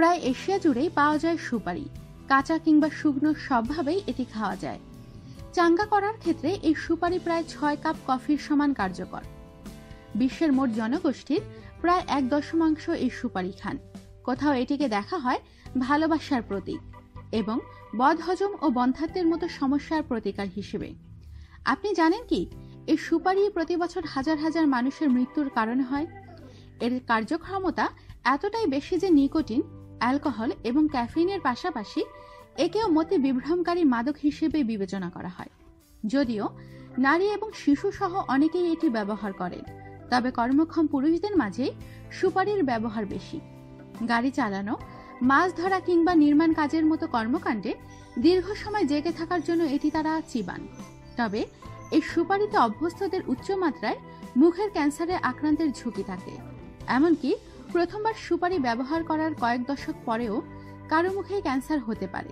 প্রায় এশিয়া জুড়েই পাওয়া যায় সুপারি। কাঁচা কিংবা শুকনো সবভাবেই এটি খাওয়া যায়। চাঙ্গা করার ক্ষেত্রে এই সুপারি প্রায় ছয় কাপ কফির সমান কার্যকর। বিশ্বের মোট জনগোষ্ঠীর প্রায় এক দশমাংশ এই সুপারি খান। কোথাও এটিকে দেখা হয় ভালোবাসার প্রতীক এবং বদহজম ও বন্ধাত্বের মতো সমস্যার প্রতিকার হিসেবে। আপনি জানেন কি, এই সুপারি প্রতি বছর হাজার হাজার মানুষের মৃত্যুর কারণ হয়। এর কার্যক্ষমতা এতটাই বেশি যে নিকোটিন অ্যালকোহল এবং ক্যাফিনের পাশাপাশি একেও মতে বিভ্রমকারী মাদক হিসেবে বিবেচনা করা হয়। যদিও নারী এবং শিশু সহ অনেকেই এটি ব্যবহার করেন, তবে কর্মক্ষম পুরুষদের মাঝে সুপারির ব্যবহার বেশি। গাড়ি চালানো, মাছ ধরা কিংবা নির্মাণ কাজের মতো কর্মকাণ্ডে দীর্ঘ সময় জেগে থাকার জন্য এটি তারা চিবান। তবে এই সুপারিতে অভ্যস্তদের উচ্চমাত্রায় মুখের ক্যান্সারে আক্রান্তের ঝুঁকি থাকে। এমনকি প্রথমবার সুপারি ব্যবহার করার কয়েক দশক পরেও কারও মুখে ক্যান্সার হতে পারে।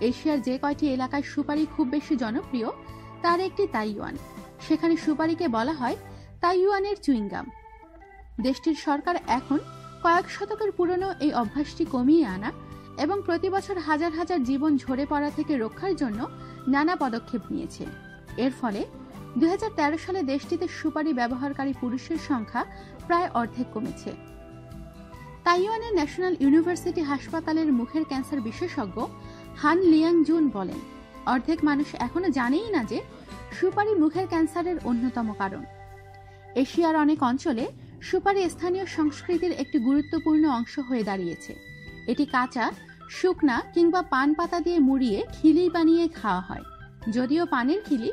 এশিয়ার যে কয়টি এলাকায় সুপারি খুব বেশি জনপ্রিয়, তার একটি তাইওয়ান। সেখানে সুপারিকে বলা হয় তাইওয়ানের চুইংগাম। দেশটির সরকার এখন কয়েক শতকের পুরনো এই অভ্যাসটি কমিয়ে আনা এবং প্রতি বছর হাজার হাজার জীবন ঝরে পড়া থেকে রক্ষার জন্য নানা পদক্ষেপ নিয়েছে। এর ফলে দুই হাজার তেরো সালে দেশটিতে সুপারি ব্যবহারকারী পুরুষের সংখ্যা প্রায় অর্ধেক কমেছে। তাইওয়ানের ন্যাশনাল ইউনিভার্সিটি হাসপাতালের মুখের ক্যান্সার বিশেষজ্ঞ হান লিয়াং জুন বলেন, অর্ধেক মানুষ এখনও জানেই না যে সুপারি মুখের ক্যান্সারের অন্যতম কারণ। এশিয়ার অনেক অঞ্চলে সুপারি স্থানীয় সংস্কৃতির একটি গুরুত্বপূর্ণ অংশ হয়ে দাঁড়িয়েছে। এটি কাঁচা, শুকনা কিংবা পান পাতা দিয়ে মুড়িয়ে খিলি বানিয়ে খাওয়া হয়। যদিও পানের খিলি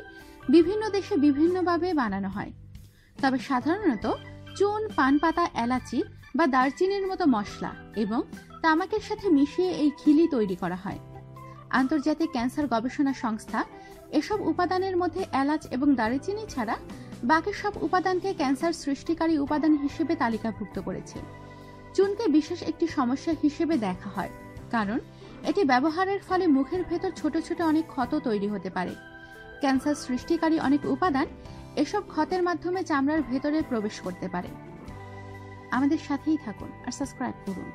বিভিন্ন দেশে বিভিন্নভাবে বানানো হয়। তবে সাধারণত চুন পান পাতা এলাচি বা দারচিনির মতো মশলা এবং তামাকের সাথে মিশিয়ে এই খিলি তৈরি করা হয়। আন্তর্জাতিক ক্যান্সার গবেষণা সংস্থা এসব উপাদানের মধ্যে এলাচ এবং দারচিনি ছাড়া বাকি সব উপাদানকে ক্যান্সার সৃষ্টিকারী উপাদান হিসেবে তালিকাভুক্ত করেছে। চুনকে বিশেষ একটি সমস্যা হিসেবে দেখা হয়, কারণ এটি ব্যবহারের ফলে মুখের ভেতর ছোট ছোট অনেক ক্ষত তৈরি হতে পারে। ক্যান্সার সৃষ্টিকারী অনেক উপাদান এসব ক্ষতের মাধ্যমে চামড়ার ভেতরে প্রবেশ করতে পারে। আমাদের সাথেই থাকুন আর সাবস্ক্রাইব করুন।